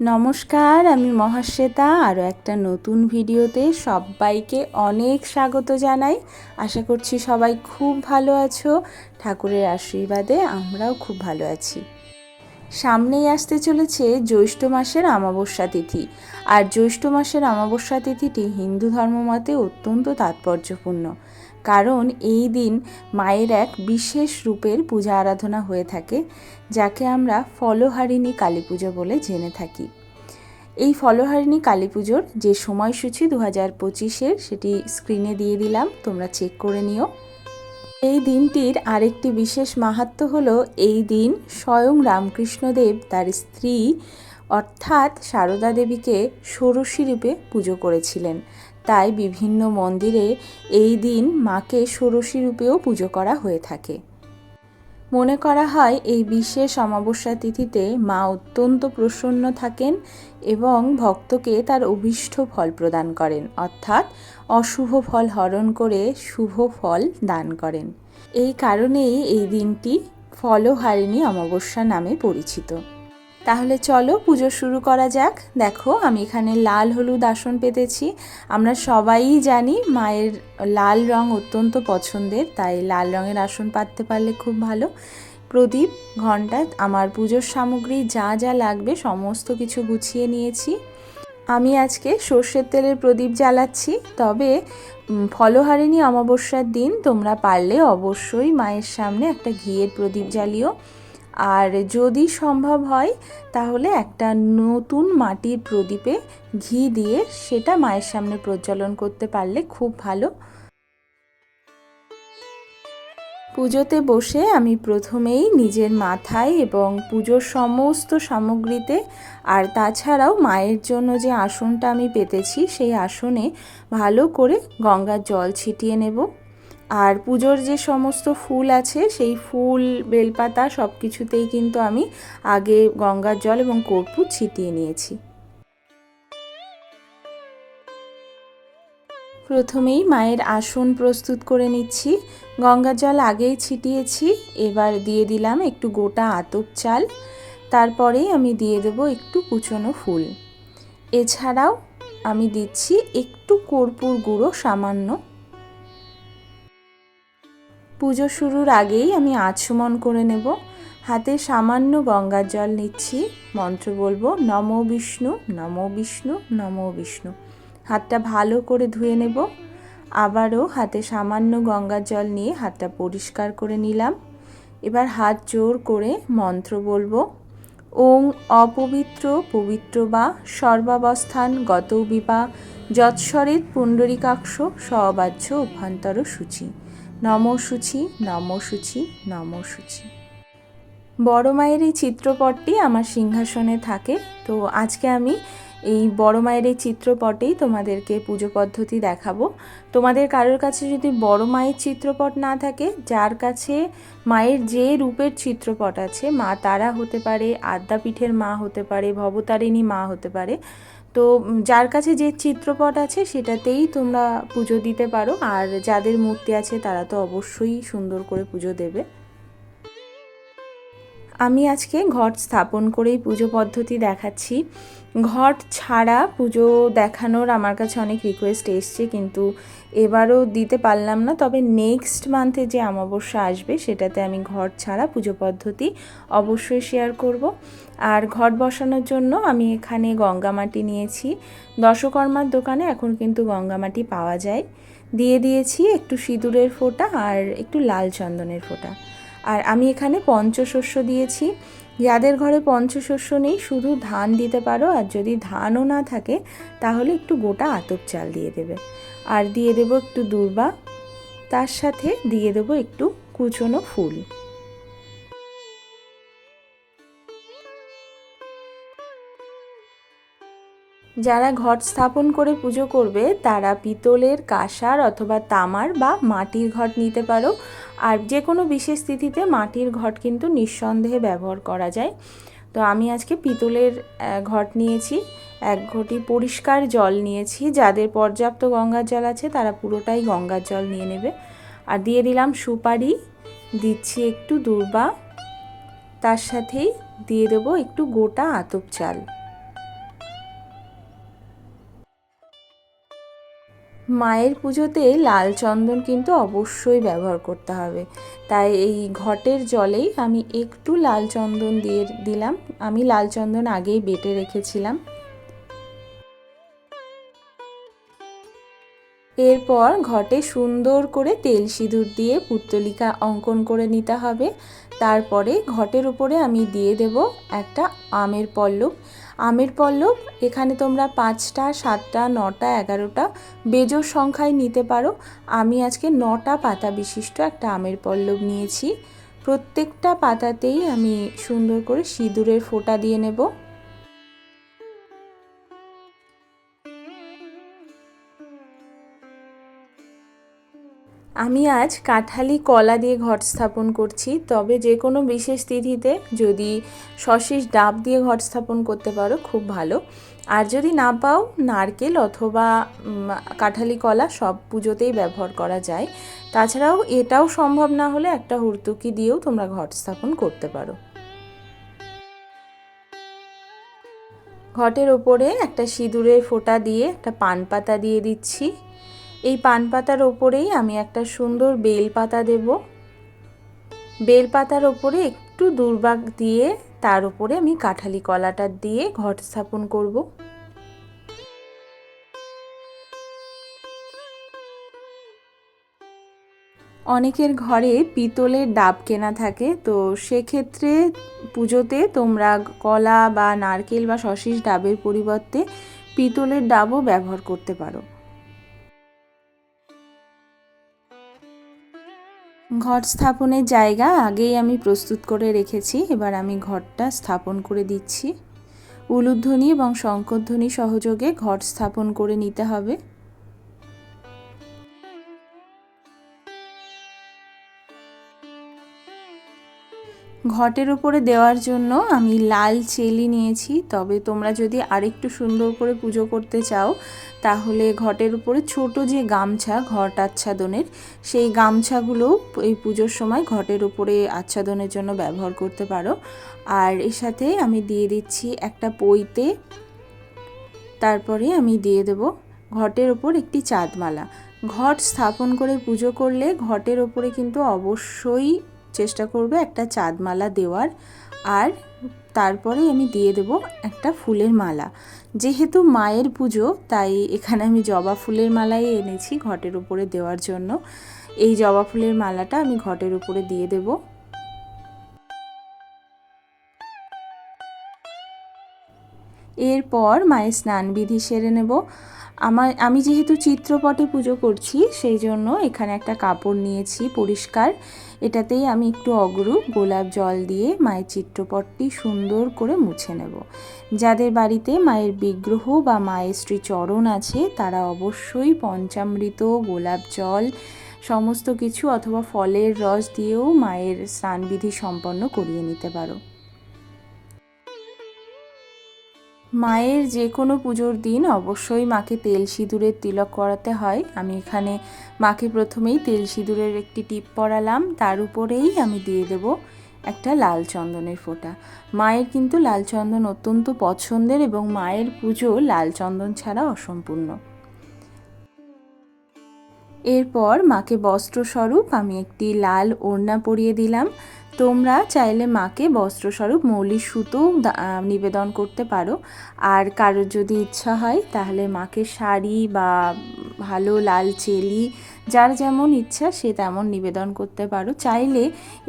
নমস্কার, আমি মহাশ্বেতা। আরও একটা নতুন ভিডিওতে সবাইকে অনেক স্বাগত জানাই। আশা করছি সবাই খুব ভালো আছো। ঠাকুরের আশীর্বাদে আমরাও খুব ভালো আছি। সামনেই আসতে চলেছে জ্যৈষ্ঠ মাসের অমাবস্যা তিথি। আর জ্যৈষ্ঠ মাসের অমাবস্যা তিথিটি হিন্দু ধর্মমতে অত্যন্ত তাৎপর্যপূর্ণ। কারণ এই দিন মায়ের এক বিশেষ রূপের পূজা আরাধনা হয়ে থাকে, যাকে আমরা ফলহারিণী কালী পুজো বলে জেনে থাকি। এই ফলহারিণী কালী পুজোর যে সময়সূচি দু হাজার পঁচিশের, সেটি স্ক্রিনে দিয়ে দিলাম, তোমরা চেক করে নিও। এই দিনটির আরেকটি বিশেষ মাহাত্ম হল এই দিন স্বয়ং রামকৃষ্ণদেব তার স্ত্রী, অর্থাৎ সারদা দেবীকে ষোড়শী রূপে পুজো করেছিলেন। তাই বিভিন্ন মন্দিরে এই দিন মাকে ষোড়শী রূপেও পুজো করা হয়ে থাকে। মনে করা হয় এই বিশেষ অমাবস্যা তিথিতে মা অত্যন্ত প্রসন্ন থাকেন এবং ভক্তকে তার অভীষ্ট ফল প্রদান করেন, অর্থাৎ অশুভ ফল হরণ করে শুভ ফল দান করেন। এই কারণেই এই দিনটি ফলহারিণী অমাবস্যা নামে পরিচিত। তাহলে চলো পুজো শুরু করা যাক। দেখো, আমি এখানে লাল হলুদ আসন পেতেছি। আমরা সবাই জানি মায়ের লাল রং অত্যন্ত পছন্দের, তাই লাল রঙের আসন পাততে পারলে খুব ভালো। প্রদীপ ঘণ্টা আমার পুজোর সামগ্রী, যা যা লাগবে, সমস্ত কিছু গুছিয়ে নিয়েছি। আমি আজকে সর্ষের তেলের প্রদীপ জ্বালাচ্ছি, তবে ফলহারিণী অমাবস্যার দিন তোমরা পারলে অবশ্যই মায়ের সামনে একটা ঘিয়ের প্রদীপ জ্বালিও। আর যদি সম্ভব হয়, তাহলে একটা নতুন মাটির প্রদীপে ঘি দিয়ে সেটা মায়ের সামনে প্রজ্বলন করতে পারলে খুব ভালো। পুজোতে বসে আমি প্রথমেই নিজের মাথায় এবং পুজোর সমস্ত সামগ্রীতে আর তাছাড়াও মায়ের জন্য যে আসনটা আমি পেতেছি, সেই আসনে ভালো করে গঙ্গার জল ছিটিয়ে নেব। আর পুজোর যে সমস্ত ফুল আছে, সেই ফুল, বেলপাতা সব কিছুতেই কিন্তু আমি আগে গঙ্গার জল এবং কর্পূর ছিটিয়ে নিয়েছি। প্রথমেই মায়ের আসন প্রস্তুত করে নিচ্ছি। গঙ্গার জল আগেই ছিটিয়েছি, এবার দিয়ে দিলাম একটু গোটা আতপ চাল। তারপরেই আমি দিয়ে দেব একটু কুচনো ফুল। এছাড়াও আমি দিচ্ছি একটু কর্পূর গুঁড়ো সামান্য পুজো শুরুর আগেই আমি আচমন করে নেব। হাতে সামান্য গঙ্গার জল নিচ্ছি। মন্ত্র বলব, নম বিষ্ণু নম বিষ্ণু নম বিষ্ণু। হাতটা ভালো করে ধুয়ে নেব। আবারও হাতে সামান্য গঙ্গার জল নিয়ে হাতটা পরিষ্কার করে নিলাম। এবার হাত জোর করে মন্ত্র বলব, ওং অপবিত্র পবিত্র বা সর্বাবস্থান গত বিবা যৎসরের পুণ্ডরিকাক্ষ সবাহ্য অভ্যন্তর সূচি। নম সূচি নম সূচি নম বড় মায়ের এই চিত্রপটটি আমার সিংহাসনে থাকে। তো আজকে আমি এই বড় মায়ের এই চিত্রপটেই তোমাদেরকে পুজো পদ্ধতি দেখাবো। তোমাদের কারোর কাছে যদি বড় মায়ের চিত্রপট না থাকে, যার কাছে মায়ের যে রূপের চিত্রপট আছে, মা তারা হতে পারে, আদ্যাপীঠের মা হতে পারে, ভবতারিণী মা হতে পারে তো যার কাছে যে চিত্রপট আছে সেটাতেই তোমরা পুজো দিতে পারো। আর যাদের মূর্তি আছে তারা তো অবশ্যই সুন্দর করে পুজো দেবে। আমি আজকে ঘট স্থাপন করেই পুজো পদ্ধতি দেখাচ্ছি। ঘট ছাড়া পুজো দেখানোর আমার কাছে অনেক রিকোয়েস্ট এসছে, কিন্তু এবারও দিতে পারলাম না। তবে নেক্সট মান্থে যে অমাবস্যা আসবে, সেটাতে আমি ঘট ছাড়া পুজো পদ্ধতি অবশ্যই শেয়ার করব। আর ঘট বসানোর জন্য আমি এখানে গঙ্গামাটি নিয়েছি। দশকর্মার দোকানে এখন কিন্তু গঙ্গামাটি পাওয়া যায়। দিয়ে দিয়েছি একটু সিঁদুরের ফোঁটা আর একটু লাল চন্দনের ফোঁটা। আর আমি এখানে পঞ্চশস্য দিয়েছি। যাদের ঘরে পঞ্চশস্য নেই, শুধু ধান দিতে পারো, আর যদি ধানও না থাকে, তাহলে একটু গোটা আতপ চাল দিয়ে দেবে। আর দিয়ে দেবো একটু দূর্বা, তার সাথে দিয়ে দেবো একটু কুচনো ফুল। যারা ঘট স্থাপন করে পুজো করবে, তারা পিতলের কাঁসার অথবা তামার বা মাটির ঘট নিতে পারো। আর যে কোনো বিশেষ তিথিতে মাটির ঘট কিন্তু নিঃসন্দেহে ব্যবহার করা যায়। তো আমি আজকে পিতলের ঘট নিয়েছি, এক ঘটি পরিষ্কার জল নিয়েছি, যাদের পর্যাপ্ত গঙ্গার জল আছে তারা পুরোটাই গঙ্গার জল নিয়ে নেবে। আর দিয়ে দিলাম সুপারি, দিচ্ছি একটু দূর্বা, তার সাথেই দিয়ে দেবো একটু গোটা আতপ চাল। মায়ের পুজোতে লাল চন্দন কিন্তু অবশ্যই ব্যবহার করতে হবে। তাই এই ঘটের জলেই আমি একটু লাল চন্দন দিয়ে দিলাম। আমি লাল চন্দন আগেই বেটে রেখেছিলাম। এরপর ঘটে সুন্দর করে তেল সিঁদুর দিয়ে পুত্তলিকা অঙ্কন করে নিতে হবে। তারপরে ঘটের উপরে আমি দিয়ে দেব একটা আমের পল্লব। আমের পল্লব, এখানে তোমরা পাঁচটা, সাতটা, নটা, এগারোটা বেজোর সংখ্যায় নিতে পারো। আমি আজকে নটা পাতা বিশিষ্ট একটা আমের পল্লব নিয়েছি। প্রত্যেকটা পাতাতেই আমি সুন্দর করে সিঁদুরের ফোঁটা দিয়ে নেব। আমি আজ কাঁঠালি কলা দিয়ে ঘট স্থাপন করছি, তবে যে কোনো বিশেষ তিথিতে যদি সশিস ডাব দিয়ে ঘট স্থাপন করতে পারো, খুব ভালো। আর যদি না পাও, নারকেল অথবা কাঁঠালি কলা সব পুজোতেই ব্যবহার করা যায়। তাছাড়াও এটাও সম্ভব না হলে একটা হুর্তুকি দিয়েও তোমরা ঘট স্থাপন করতে পারো। ঘটের ওপরে একটা সিঁদুরের ফোঁটা দিয়ে একটা পান পাতা দিয়ে দিচ্ছি। এই পান পাতার ওপরেই আমি একটা সুন্দর বেল পাতা দেব। বেল পাতার ওপরে একটু দুর্বাগ দিয়ে তার উপরে আমি কাঁঠালি কলাটা দিয়ে ঘট স্থাপন করব। অনেকের ঘরে পিতলের ডাব কেনা থাকে, তো সেক্ষেত্রে পুজোতে তোমরা কলা বা নারকেল বা সশিস ডাবের পরিবর্তে পিতলের ডাবও ব্যবহার করতে পারো। ঘট স্থাপনের জায়গা আগেই আমি প্রস্তুত করে রেখেছি, এবার আমি ঘরটা স্থাপন করে দিচ্ছি। উলুধ্বনি এবং শঙ্করধ্বনি সহযোগে ঘট স্থাপন করে নিতে হবে। ঘটের উপরে দেওয়ার জন্য আমি লাল চেলি নিয়েছি। তবে তোমরা যদি আরেকটু সুন্দর করে পুজো করতে চাও, তাহলে ঘটের উপরে ছোট যে গামছা, ঘট আচ্ছাদনের, সেই গামছাগুলো এই পুজোর সময় ঘটের উপরে আচ্ছাদনের জন্য ব্যবহার করতে পারো। আর এর সাথে আমি দিয়ে দিচ্ছি একটা পইতে। তারপরে আমি দিয়ে দেব ঘটের ওপর একটি চাঁদমালা। ঘট স্থাপন করে পুজো করলে ঘটের ওপরে কিন্তু অবশ্যই চেষ্টা করবে একটা চাঁদমালা দেওয়ার। আর তারপরে আমি দিয়ে দেব একটা ফুলের মালা। যেহেতু মায়ের পুজো, তাই এখানে আমি জবা ফুলের মালাই এনেছি ঘটের উপরে দেওয়ার জন্য। এই জবা ফুলের মালাটা আমি ঘটের উপরে দিয়ে দেব। এরপর মায়ের স্নান বিধি সেরে নেব। আমার, আমি যেহেতু চিত্রপটে পুজো করছি, সেই জন্য এখানে একটা কাপড় নিয়েছি পরিষ্কার। এটাতেই আমি একটু অগরু, গোলাপ জল দিয়ে মায়ের চিত্রপটটি সুন্দর করে মুছে নেব। যাদের বাড়িতে মায়ের বিগ্রহ বা মায়ের শ্রীচরণ আছে, তারা অবশ্যই পঞ্চামৃত, গোলাপ জল, সমস্ত কিছু অথবা ফলের রস দিয়েও মায়ের স্নানবিধি সম্পন্ন করিয়ে নিতে পারো। মায়ের যে কোনো পুজোর দিন অবশ্যই মাকে তেল সিঁদুরের তিলক করাতে হয়। আমি এখানে মাকে প্রথমেই তেল সিঁদুরের একটি টিপ পরালাম, তার উপরেই আমি দিয়ে দেব একটা লাল চন্দনের ফোঁটা। মায়ের কিন্তু লাল চন্দন অত্যন্ত পছন্দের এবং মায়ের পুজো লাল চন্দন ছাড়া অসম্পূর্ণ। এরপর মাকে বস্ত্রস্বরূপ আমি একটি লাল ওড়না পরিয়ে দিলাম। তোমরা চাইলে মাকে বস্ত্রস্বরূপ মৌলি সুতো নিবেদন করতে পারো। আর কারোর যদি ইচ্ছা হয়, তাহলে মাকে শাড়ি বা ভালো লাল চেলি, যার যেমন ইচ্ছা সে তেমন নিবেদন করতে পারো। চাইলে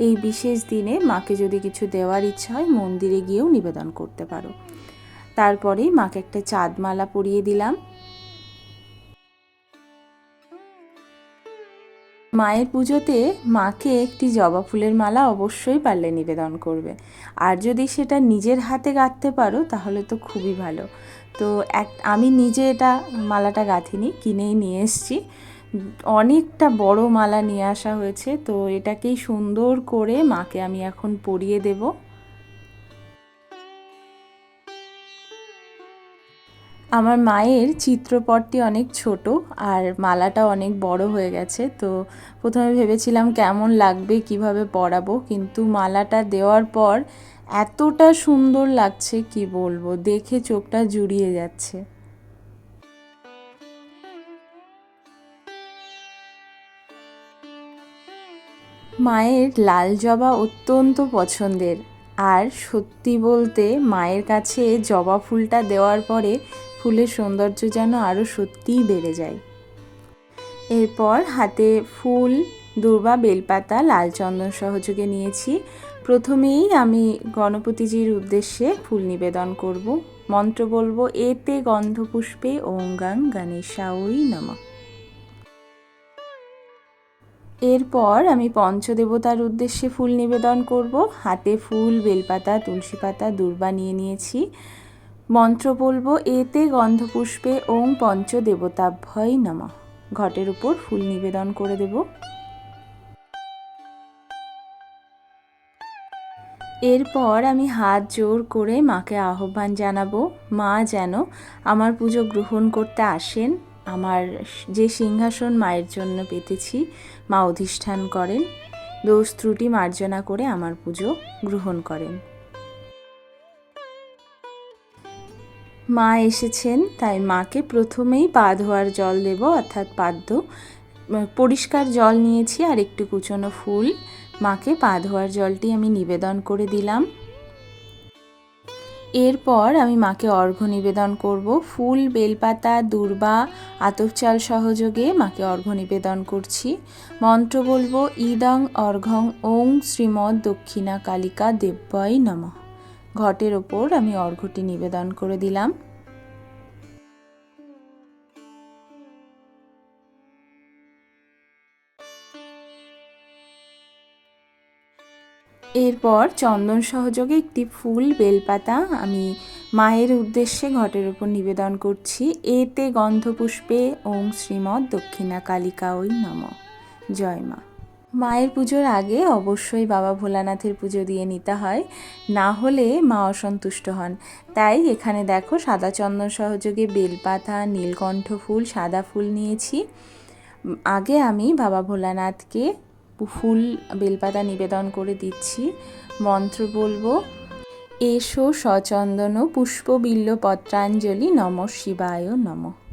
এই বিশেষ দিনে মাকে যদি কিছু দেওয়ার ইচ্ছা হয়, মন্দিরে গিয়েও নিবেদন করতে পারো। তারপরেই মাকে একটা চাঁদমালা পরিয়ে দিলাম। মায়ের পুজোতে মাকে একটি জবা ফুলের মালা অবশ্যই পারলে নিবেদন করবে। আর যদি সেটা নিজের হাতে গাঁথতে পারো, তাহলে তো খুবই ভালো। তো এক, আমি নিজে এটা মালাটা গাঁথিনি, কিনেই নিয়ে এসছি। অনেকটা বড় মালা নিয়ে আসা হয়েছে, তো এটাকেই সুন্দর করে মাকে আমি এখন পরিয়ে দেবো। আমার মায়ের চিত্রপটটি অনেক ছোট আর মালাটা অনেক বড় হয়ে গেছে। তো প্রথমে ভেবেছিলাম কেমন লাগবে, কীভাবে পরাবো, কিন্তু মালাটা দেওয়ার পর এতটা সুন্দর লাগছে কি বলব, দেখে চোখটা জুড়িয়ে যাচ্ছে। মায়ের লাল জবা অত্যন্ত পছন্দের। আর সত্যি বলতে মায়ের কাছে জবা ফুলটা দেওয়ার পরে ফুলের সৌন্দর্য যেন আরও সত্যিই বেড়ে যায়। এরপর হাতে ফুল, দুর্বা, বেলপাতা, লাল চন্দন সহযোগে নিয়েছি। প্রথমেই আমি গণপতিজির উদ্দেশ্যে ফুল নিবেদন করব। মন্ত্র বলব, এতে গন্ধপুষ্পে ওঙ্গাং গণেশাওই নমঃ। এরপর আমি পঞ্চদেবতার উদ্দেশ্যে ফুল নিবেদন করব। হাতে ফুল, বেলপাতা, তুলসী পাতা, দুর্বা নিয়ে নিয়েছি। মন্ত্র বলব, এতে গন্ধপুষ্পে ওং পঞ্চদেবতাভ্যয় নমঃ। ঘটের উপর ফুল নিবেদন করে দেব। এরপর আমি হাত জোর করে মাকে আহ্বান জানাব, মা যেন আমার পুজো গ্রহণ করতে আসেন, আমার যে সিংহাসন মায়ের জন্য পেতেছি, মা অধিষ্ঠান করেন, দোষ ত্রুটি মার্জনা করে আমার পুজো গ্রহণ করেন। মা এসেছেন, তাই মাকে প্রথমেই পা ধোয়ার জল দেব, অর্থাৎ পাদ্য। পরিষ্কার জল নিয়েছি আর একটু কুচনো ফুল। মাকে পা ধোয়ার জলটি আমি নিবেদন করে দিলাম। এরপর আমি মাকে অর্ঘ্য নিবেদন করব। ফুল, বেলপাতা, দুর্বা, আতপ চাল সহযোগে মাকে অর্ঘ্য নিবেদন করছি। মন্ত্র বলব, ইদং অর্ঘং ওং শ্রীমদ দক্ষিণা কালিকা দেব্যয় নমঃ। ঘটের ওপর আমি অর্ঘ্যটি নিবেদন করে দিলাম। এরপর চন্দন সহযোগে একটি ফুল, বেলপাতা আমি মায়ের উদ্দেশ্যে ঘটের উপর নিবেদন করছি। এতে গন্ধপুষ্পে ওং শ্রীমৎ দক্ষিণা কালিকা ওই নম। জয় মা। মায়ের পুজোর আগে অবশ্যই বাবা ভোলানাথের পুজো দিয়ে নিতে হয়, না হলে মা অসন্তুষ্ট হন। তাই এখানে দেখো সাদা চন্দন সহযোগে বেলপাতা, নীলকণ্ঠ ফুল, সাদা ফুল নিয়েছি। আগে আমি বাবা ভোলানাথকে ফুল, বেলপাতা নিবেদন করে দিচ্ছি, মন্ত্র বলব, এসো সচন্দন পুষ্পবিল্ল পত্রাঞ্জলি নম শিবায় নমঃ।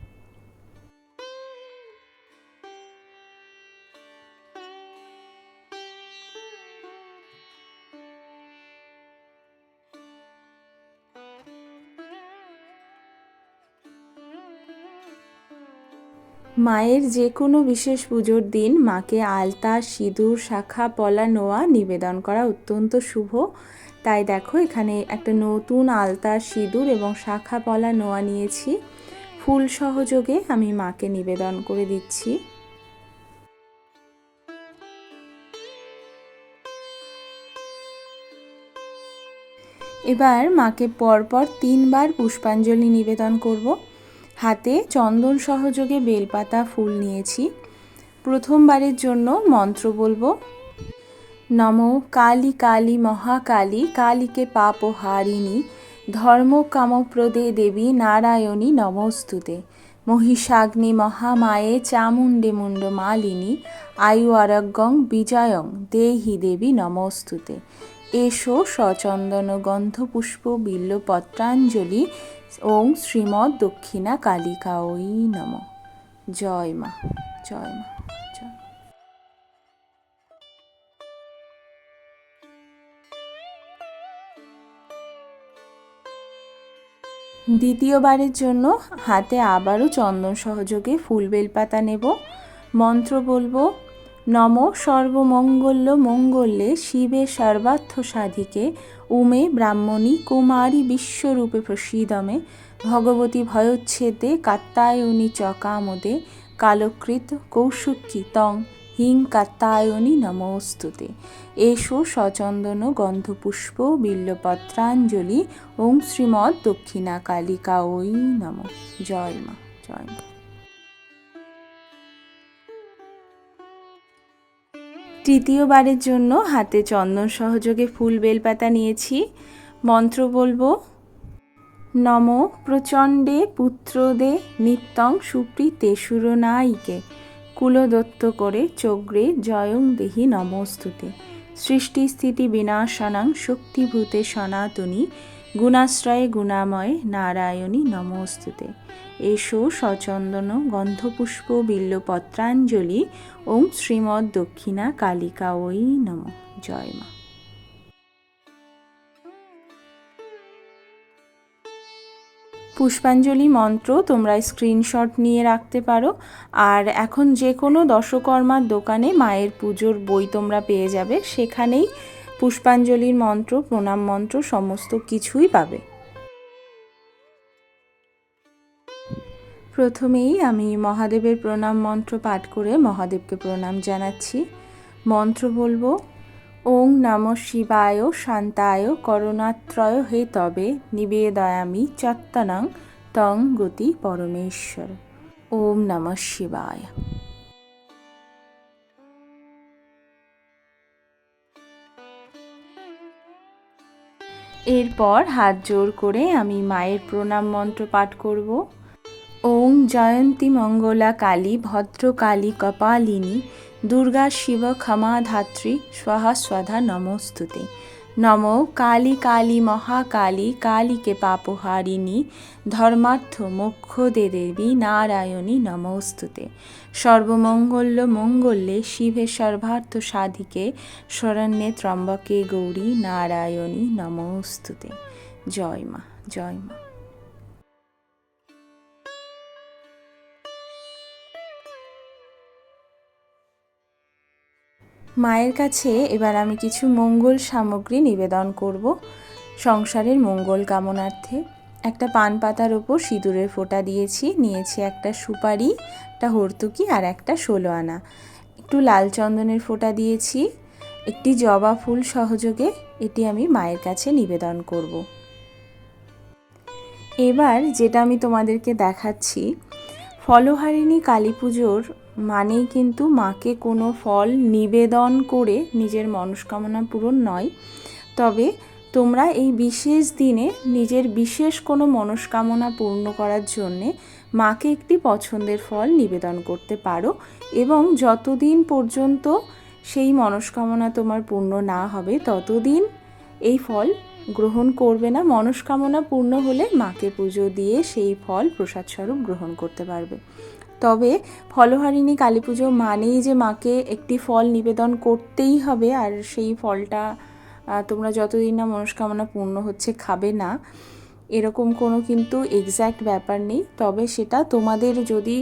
মায়ের যে কোনো বিশেষ পুজোর দিন মাকে আলতা, সিঁদুর, শাখা, পলা, নোয়া নিবেদন করা অত্যন্ত শুভ। তাই দেখো, এখানে একটা নতুন আলতা, সিঁদুর এবং শাখা, পলা, নোয়া নিয়েছি। ফুল সহযোগে আমি মাকে নিবেদন করে দিচ্ছি। এবার মাকে পরপর তিনবার পুষ্পাঞ্জলি নিবেদন করব। হাতে চন্দন সহযোগে বেলপাতা ফুল নিয়েছি। প্রথমবারের জন্য মন্ত্র বলব। নম কালী কালী মহাকালী, কালীকে পাপ হারিণী, ধর্ম কামপ্রদে দেবী নারায়ণী নমস্তুতে। মহিষাগ্নি মহামায়ে চামুণ্ডে মুণ্ড মালিনী, আয়ু আরোগ্যং বিজয়ং দেহি দেবী নমস্তুতে। এসো সচন্দন গন্ধপুষ্প বিল্লপত্রাঞ্জলি ওং শ্রীমৎ দক্ষিণা কালিকা ওই নম। জয় মা জয় মা দ্বিতীয়বারের জন্য হাতে আবারও চন্দন সহযোগে ফুল বেলপাতা নেব। মন্ত্র বলব নম সর্বমঙ্গল্য মঙ্গলে শিবে সর্বার্থ সাধিকে উমে ব্রাহ্মণী কুমারী বিশ্বরূপে প্রসীদমে, ভগবতী ভয়োচ্ছেদে কাত্তায়নী চকামদে, কালকৃত কৌশুকী তং হিং কাত্তায়নী নমস্তুতে। এসো সচন্দন গন্ধপুষ্প বিল্লপত্রাঞ্জলি ওং শ্রীমৎ দক্ষিণা কালিকা ওই নম। জয় মা জয় মা। তৃতীয়বারের জন্য হাতে চন্দন সহযোগে ফুল বেলপাতা নিয়েছি। মন্ত্র বলব, নম প্রচণ্ডে পুত্রদে নিত্যং সুপ্রীতে সুরনায়িকে। কুলদত্ত করে চগ্রে জয়ং দেহি নমস্তুতে। সৃষ্টি স্থিতি বিনাশনাং শক্তিভূতে সনাতনী। গুণাশ্রয়ে গুণাময় নারায়ণী নমস্তুতে। এসো সচন্দন গন্ধপুষ্প বিল্লপত্রাঞ্জলি, ওম শ্রীমৎ দক্ষিণা কালিকা ওই নম। জয় মা। পুষ্পাঞ্জলি মন্ত্র তোমরা স্ক্রিনশট নিয়ে রাখতে পারো, আর এখন যে কোনো দশকর্মার দোকানে মায়ের পুজোর বই তোমরা পেয়ে যাবে, সেখানেই পুষ্পাঞ্জলির মন্ত্র, প্রণাম মন্ত্র, সমস্ত কিছুই পাবে। প্রথমেই আমি মহাদেবের প্রণাম মন্ত্র পাঠ করে মহাদেবকে প্রণাম জানাচ্ছি। মন্ত্র বলব, ওং নম শিবায় শান্তায় করুণাত্রয় হে তবে নিবেদয়ামি চত্তনং তং গতি পরমেশ্বর। ওম নম শিবায়। এরপর হাত জোর করে আমি মায়ের প্রণাম মন্ত্র পাঠ করব। ওং জয়ন্তী মঙ্গলা কালী ভদ্রকালী কপালিনী দুর্গা শিব ক্ষমা ধাত্রী স্বাহা স্বাধা নমস্তুতে। নম কালী কালী মহাকালী কালীকে পাপহারিণী, ধর্মার্থ মোক্ষ দে দেবী নারায়ণী নমস্তুতে। সর্বমঙ্গল্য মঙ্গল্যে শিবে সর্বার্থ সাধিকে, শরণ্যে ত্রম্বকে গৌরী নারায়ণী নমস্তুতে। জয় মা জয় মা। মায়ের কাছে এবার আমি কিছু মঙ্গল সামগ্রী নিবেদন করব সংসারের মঙ্গল কামনার্থে। একটা পান পাতার ওপর সিঁদুরের ফোঁটা দিয়েছি, নিয়েছি একটা সুপারি, একটা হর্তুকি আর একটা ষোলো আনা। একটু লাল চন্দনের ফোঁটা দিয়েছি, একটি জবা ফুল সহযোগে এটি আমি মায়ের কাছে নিবেদন করব। এবার যেটা আমি তোমাদেরকে দেখাচ্ছি ফলহারিণী কালী পুজোর মানেই কিন্তু মাকে কোনো ফল নিবেদন করে নিজের মনস্কামনা পূরণ নয়। তবে তোমরা এই বিশেষ দিনে নিজের বিশেষ কোনো মনস্কামনা পূর্ণ করার জন্যে মাকে একটি পছন্দের ফল নিবেদন করতে পারো এবং যতদিন পর্যন্ত সেই মনস্কামনা তোমার পূর্ণ না হবে, ততদিন এই ফল গ্রহণ করবে না, মনস্কামনা পূর্ণ হলে মাকে পুজো দিয়ে সেই ফল প্রসাদ স্বরূপ গ্রহণ করতে পারবে। তবে ফলহারিণী কালী পুজো মানেই যে মাকে একটি ফল নিবেদন করতেই হবে, আর সেই ফলটা তোমরা যতদিন না মনস্কামনা পূর্ণ হচ্ছে খাবে না, এরকম কোনো কিন্তু এক্স্যাক্ট ব্যাপার নেই। তবে সেটা তোমাদের যদি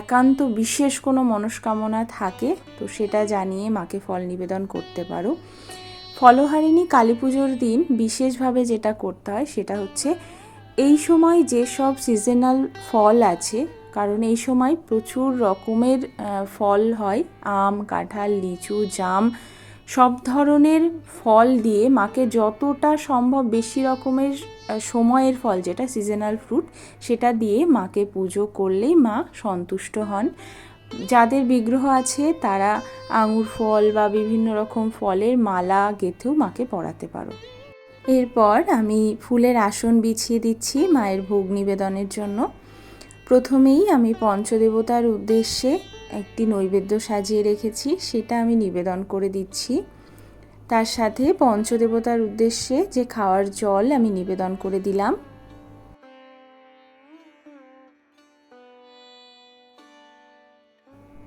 একান্ত বিশেষ কোনো মনস্কামনা থাকে, তো সেটা জানিয়ে মাকে ফল নিবেদন করতে পারো। ফলহারিণী কালী পুজোর দিন বিশেষভাবে যেটা করতে হয় সেটা হচ্ছে এই সময় যেসব সিজনাল ফল আছে, কারণ এই সময় প্রচুর রকমের ফল হয়। আম, কাঁঠাল, লিচু, জাম, সব ধরনের ফল দিয়ে মাকে যতটা সম্ভব বেশি রকমের সময়ের ফল, যেটা সিজনাল ফ্রুট সেটা দিয়ে মাকে পুজো করলেই মা সন্তুষ্ট হন। যাদের বিগ্রহ আছে, তারা আঙুর ফল বা বিভিন্ন রকম ফলের মালা গেঁথেও মাকে পরাতে পারো। এরপর আমি ফুলের আসন বিছিয়ে দিচ্ছি মায়ের ভোগ নিবেদনের জন্য। প্রথমেই আমি পঞ্চদেবতার উদ্দেশ্যে একটি নৈবেদ্য সাজিয়ে রেখেছি, সেটা আমি নিবেদন করে দিচ্ছি। তার সাথে পঞ্চদেবতার উদ্দেশ্যে যে খাওয়ার জল আমি নিবেদন করে দিলাম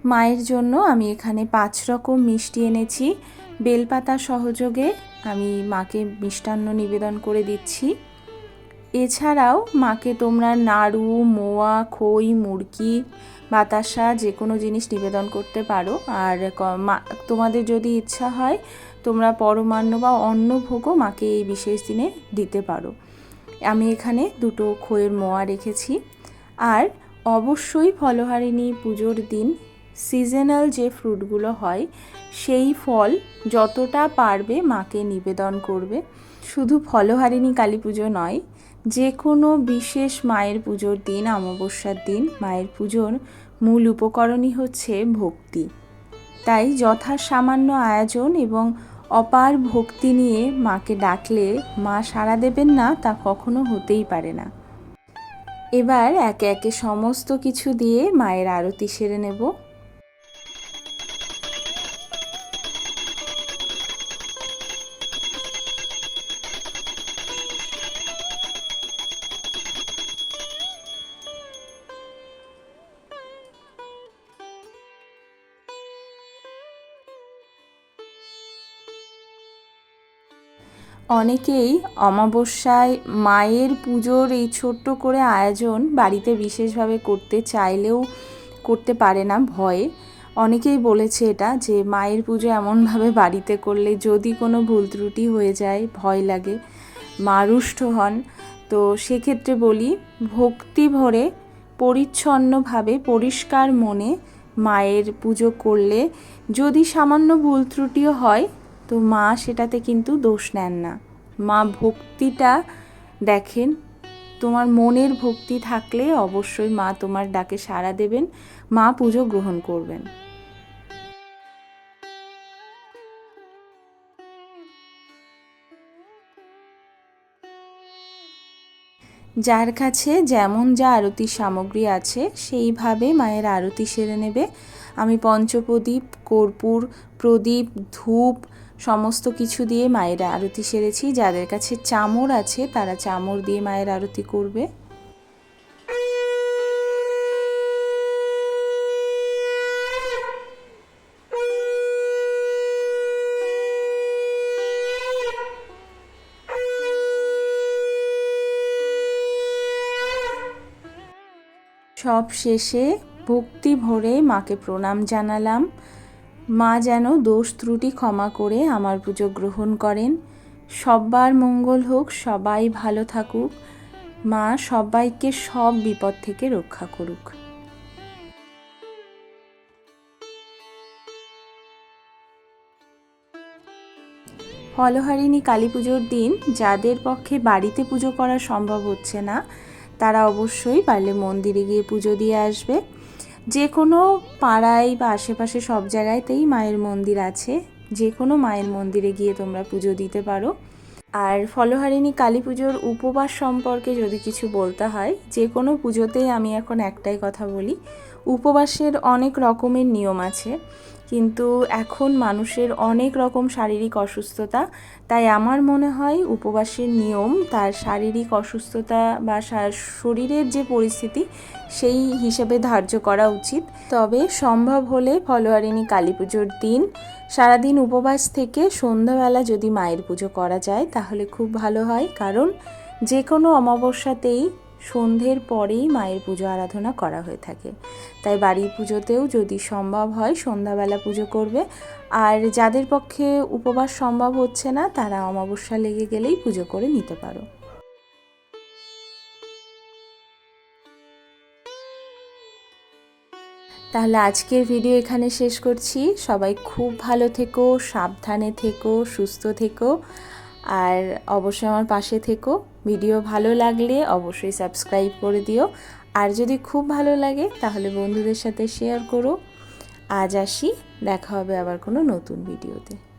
মায়ের জন্য আমি এখানে পাঁচ রকম মিষ্টি এনেছি। বেলপাতা সহযোগে আমি মাকে মিষ্টান্ন নিবেদন করে দিচ্ছি। এছাড়াও মাকে তোমরা নাড়ু, মোয়া, খই মুরকি বাতাসা যে কোনো জিনিস নিবেদন করতে পারো। আর তোমাদের যদি ইচ্ছা হয় তোমরা পরমান্ন বা অন্ন ভোগও মাকে এই বিশেষ দিনে দিতে পারো। আমি এখানে দুটো খইয়ের মোয়া রেখেছি। আর অবশ্যই ফলহারিণী পুজোর দিন সিজনাল যে ফ্রুটগুলো হয়, সেই ফল যতটা পারবে মাকে নিবেদন করবে। শুধু ফলহারিণী কালী পুজো নয় যে কোনো বিশেষ মায়ের পুজোর দিন, অমাবস্যার দিন, মায়ের পুজোর মূল উপকরণই হচ্ছে ভক্তি। তাই যথা সামান্য আয়োজন এবং অপার ভক্তি নিয়ে মাকে ডাকলে মা সাড়া দেবেন না, তা কখনো হতেই পারে না। এবার একে একে সমস্ত কিছু দিয়ে মায়ের আরতি সেরে নেব। অনেকেই অমাবস্যায় মায়ের পুজোর এই ছোট্ট করে আয়োজন বাড়িতে বিশেষভাবে করতে চাইলেও করতে পারে না, ভয়ে। অনেকেই বলেছে এটা যে, মায়ের পুজো এমনভাবে বাড়িতে করলে যদি কোনো ভুল ত্রুটি হয়ে যায়, ভয় লাগে মা রুষ্ট হন। তো সেক্ষেত্রে বলি, ভক্তি ভরে, পরিচ্ছন্নভাবে, পরিষ্কার মনে মায়ের পুজো করলে যদি সামান্য ভুল ত্রুটিও হয় তো মা সেটাতে কিন্তু দোষ নেন না। মা ভক্তিটা দেখেন, তোমার মনের ভক্তি থাকলে অবশ্যই মা তোমার ডাকে সাড়া দেবেন, মা পুজো গ্রহণ করবেন। যার কাছে যেমন যা আরতির সামগ্রী আছে, সেইভাবে মায়ের আরতি সেরে নেবে। আমি পঞ্চপ্রদীপ, কর্পূর, প্রদীপ, ধূপ সমস্ত কিছু দিয়ে মায়ের আরতি সেরেছি। যাদের কাছে চামর আছে, তারা চামর দিয়ে মায়ের আরতি করবে। সব শেষে ভক্তি ভরে মাকে প্রণাম জানালাম। মা যেন দোষ ত্রুটি ক্ষমা করে আমার পুজো গ্রহণ করেন। সব্বার মঙ্গল হোক, সবাই ভালো থাকুক। মা সবাইকে সব বিপদ থেকে রক্ষা করুক। ফলহারিণী কালী পুজোর দিন যাদের পক্ষে বাড়িতে পুজো করা সম্ভব হচ্ছে না, তারা অবশ্যই পারলে মন্দিরে গিয়ে পুজো দিয়ে আসবে। যে কোনো পাড়ায় বা আশেপাশে সব জায়গাতেই মায়ের মন্দির আছে। যে কোনো মায়ের মন্দিরে গিয়ে তোমরা পুজো দিতে পারো। আর ফলহারিণী কালী পুজোর উপবাস সম্পর্কে যদি কিছু বলতে হয় যে কোনো পুজোতেই আমি এখন একটাই কথা বলি, উপবাসের অনেক রকমের নিয়ম আছে। কিন্তু এখন মানুষের অনেক রকম শারীরিক অসুস্থতা, তাই আমার মনে হয় উপবাসের নিয়ম, তার শারীরিক অসুস্থতা বা শরীরের যে পরিস্থিতি, সেই হিসেবে ধার্য করা উচিত। তবে সম্ভব হলে ফলোয়ারিণী কালী পুজোর দিন, সারাদিন উপবাস থেকে সন্ধ্যাবেলা যদি মায়ের পুজো করা যায়, তাহলে খুব ভালো হয়। কারণ যে কোনো অমাবস্যাতেই সন্ধ্যের পরেই মায়ের পুজো আরাধনা করা হয়ে থাকে। তাই বাড়ির পুজোতেও যদি সম্ভব হয় সন্ধ্যাবেলা পুজো করবে। আর যাদের পক্ষে উপবাস সম্ভব হচ্ছে না, তারা অমাবস্যা লেগে গেলেই পুজো করে নিতে পারো। তাহলে আজকের ভিডিও এখানে শেষ করছি। সবাই খুব ভালো থেকো, সাবধানে থেকো, সুস্থ থেকো। আর অবশ্যই আমার পাশে থেকো। ভিডিও ভালো লাগলে অবশ্যই সাবস্ক্রাইব করে দিও। আর যদি খুব ভালো লাগে, তাহলে বন্ধুদের সাথে শেয়ার করো। আজ আসি, দেখা হবে আবার কোনো নতুন ভিডিওতে।